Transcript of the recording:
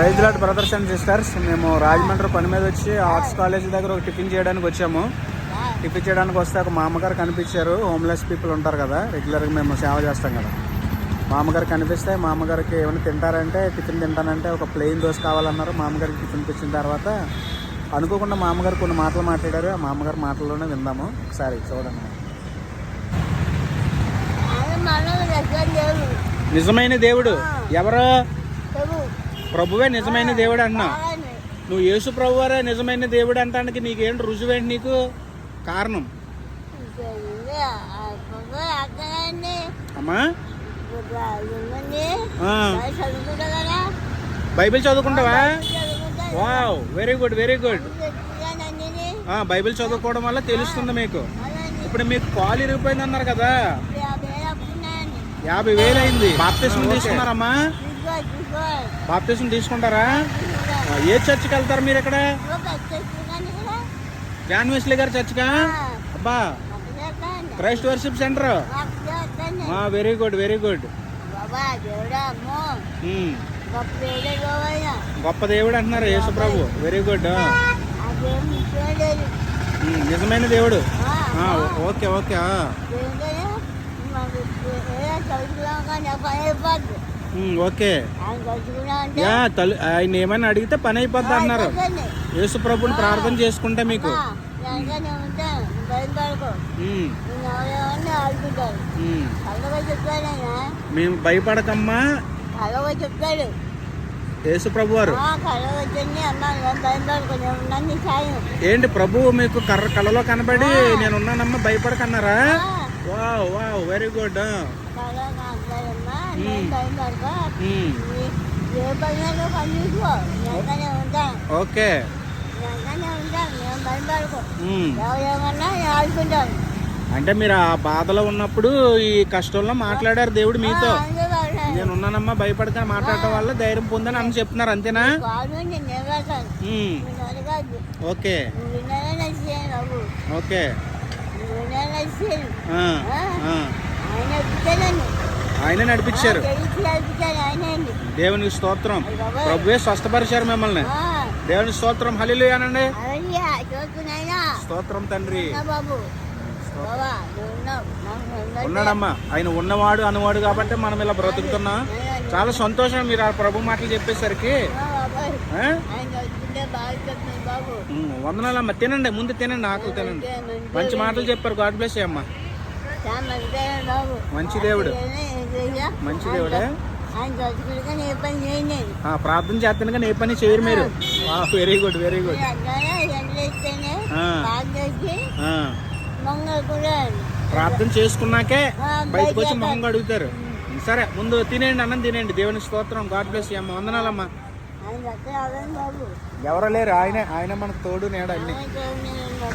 Praise Lord brothers and sisters మేము రాజమండ్రి పని మీద వచ్చి ఆర్ట్స్ కాలేజ్ దగ్గర ఒక టిఫిన్ చేయడానికి వచ్చాము. టిఫిన్ చేయడానికి వస్తే ఒక మామగారు కనిపించారు. హోమ్లెస్ పీపుల్ ఉంటారు కదా రెగ్యులర్గా మేము సేవ చేస్తాం కదా. మామగారు కనిపిస్తే మామగారికి ఏమైనా తింటారంటే టిఫిన్ తింటానంటే ఒక ప్లెయిన్ దోశ కావాలన్నారు. మామగారికి టిఫిన్ తెచ్చిన తర్వాత అనుకోకుండా మామగారు కొన్ని మాటలు మాట్లాడారు. ఆ మామగారు మాటల్లోనే విందాము. ఒకసారి చూడండి. నిజమైన దేవుడు. ఎవరు? ప్రభువే నిజమైన దేవుడు అన్నా. నువ్వు యేసు ప్రభువారే నిజమైన దేవుడు అంటానికి నీకేంటి రుజువేంటి నీకు? కారణం. అమ్మా. బైబిల్ చదువుకుంటావా? చదువుకుంటా wow very good very good. Bible చదువుకోవడం వల్ల తెలుస్తుంది మీకు. ఇప్పుడు మీకు కాలు ఇరిగిపోయింది అన్నారు కదా. యాభై వేలు అయింది. బాప్తీసం తీసుకున్నారమ్మా. బాప్తీసం తీసుకుంటారా? ఏ చర్చికి వెళ్తారు మీరు ఇక్కడ జాన్ వెస్లీ గారి చర్చికా? అబ్బా. Christ worship centre? Very good very good. గొప్ప దేవుడు అంటున్నారు యేసు ప్రభు వెరీ గుడ్. నిజమైన దేవుడు. Okay okay okay. తల్లి ఆయన ఏమైనా అడిగితే పని అయిపోద్ది అన్నారు. యేసు ప్రభుని ప్రార్థన చేసుకుంటే మీకు. మేము. భయపడకమ్మా. చెప్తాడు యేసు ప్రభు వారు. ఏంటి ప్రభు మీకు కర్ర కళ్ళలో కనబడి నేనున్నానమ్మా భయపడకన్నారా? ఆ, వా వా వెరీ గుడ్ ఓకే అంటే మీరు ఆ బాధలో ఉన్నప్పుడు ఈ కష్టంలో మాట్లాడారు దేవుడు మీతో. నేను ఉన్నానమ్మా భయపడకని మాట్లాడటం వల్ల ధైర్యం పొందని అని చెప్తున్నారు అంతేనా? ఓకే ఓకే ఆయన నడిపించారు. దేవునికి స్తోత్రం. ప్రభువే స్వస్థపరిచారు మిమ్మల్ని. దేవుని స్తోత్రం. అవయ్యా చూస్తున్నాయినా స్తోత్రం తండ్రి. ఉన్నాడమ్మా. ఆయన ఉన్నవాడు అనువాడు కాబట్టి మనం ఇలా బ్రతుకుతున్నాం. చాలా సంతోషం మీరు ఆ ప్రభు మాటలు చెప్పేసరికి. వందనాలమ్మా. తినండి ముందు తినండి ఆకలి తినండి. మంచి మాటలు చెప్పారు. గాడ్ బ్లెస్ అమ్మా. మంచి దేవుడు? మంచి దేవుడే? ప్రార్థన చేస్తాను కానీ ఏ పని చేయరు మీరు. వెరీ గుడ్ వెరీ గుడ్ ప్రార్థన చేసుకున్నాకే బయటకు వచ్చి మొహంగా అడుగుతారు. సరే ముందు తినేయండి అన్నం తినేయండి. దేవుని స్తోత్రం. గాడ్ బ్లెస్ అమ్మ. వందనాలమ్మా. ఎవరు లేరు ఆయనే ఆయన మనకు తోడు నేడ అన్ని.